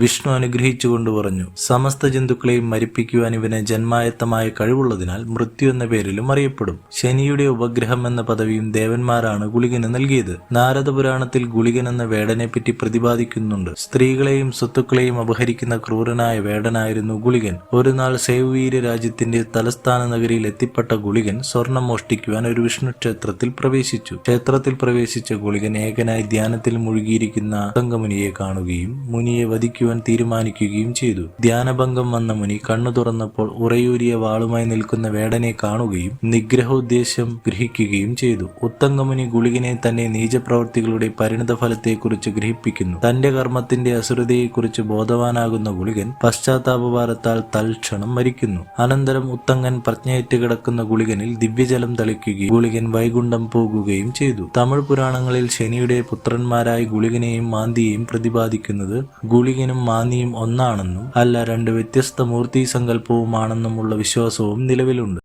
വിഷ്ണു അനുഗ്രഹിച്ചുകൊണ്ട് പറഞ്ഞു സമസ്ത ജന്തുക്കളെയും മരിപ്പിക്കുവാൻ ഇവന് ജന്മായത്തമായ കഴിവുള്ളതിനാൽ മൃത്യു എന്ന പേരിലും അറിയപ്പെടും. ശനിയുടെ ഉപഗ്രഹം എന്ന പദവിയും ദേവന്മാരാണ് ഗുളികന് നൽകിയത്. നാരദ പുരാണത്തിൽ ഗുളികൻ എന്ന വേടനെപ്പറ്റി പ്രതിപാദിക്കുന്നുണ്ട്. സ്ത്രീകളെയും സ്വത്തുക്കളെയും അപഹരിക്കുന്ന ക്രൂരനായ വേടനായിരുന്നു ഗുളികൻ. ഒരു നാൾ സേവീര രാജ്യത്തിന്റെ തലസ്ഥാന നഗരിയിൽ എത്തിപ്പെട്ട ഗുളികൻ സ്വർണം മോഷ്ടിക്കുവാൻ ഒരു വിഷ്ണു ക്ഷേത്രത്തിൽ പ്രവേശിച്ചു. ക്ഷേത്രത്തിൽ പ്രവേശിച്ച ഗുളികൻ ഏകനായി ധ്യാനത്തിൽ മുഴുകിയിരിക്കുന്ന തങ്കമുനിയെ കാണുകയും മുനിയെ വധിക്കുവാൻ തീരുമാനിക്കുകയും ചെയ്തു. ധ്യാനഭംഗം വന്ന മുനി കണ്ണു തുറന്നപ്പോൾ ഉറയൂരിയ വാളുമായി നിൽക്കുന്ന വേടനെ കാണുകയും നിഗ്രഹോദ്ദേശം ഗ്രഹിക്കുകയും ചെയ്തു. ഉത്തങ്കമുനി ഗുളികനെ തന്നെ നീചപ്രവൃത്തികളുടെ പരിണിത ഫലത്തെക്കുറിച്ച് ഗ്രഹിപ്പിക്കുന്നു. തന്റെ കർമ്മത്തിന്റെ അസുരതയെക്കുറിച്ച് ബോധവാനാകുന്ന ഗുളികൻ പശ്ചാത്താപഭാരത്താൽ തൽക്ഷണം മരിക്കുന്നു. അനന്തരം ഉത്തങ്കൻ പ്രജ്ഞയേറ്റ് കിടക്കുന്ന ഗുളികനിൽ ദിവ്യജലം തളിക്കുകയും ഗുളികൻ വൈകുണ്ഠം പോകുകയും ചെയ്തു. തമിഴ് പുരാണങ്ങളിൽ ശനിയുടെ പുത്രന്മാരായ ഗുളികനെയും മാന്തിയെയും പ്രതിപാദിക്കുന്നത് ഗുളികനും മാന്തിയും ഒന്നാണെന്നും അല്ല രണ്ട് വ്യത്യസ്ത മൂർത്തി സങ്കല്പവുമാണെന്നുമുള്ള വിശ്വാസവും നിലവിലുണ്ട്.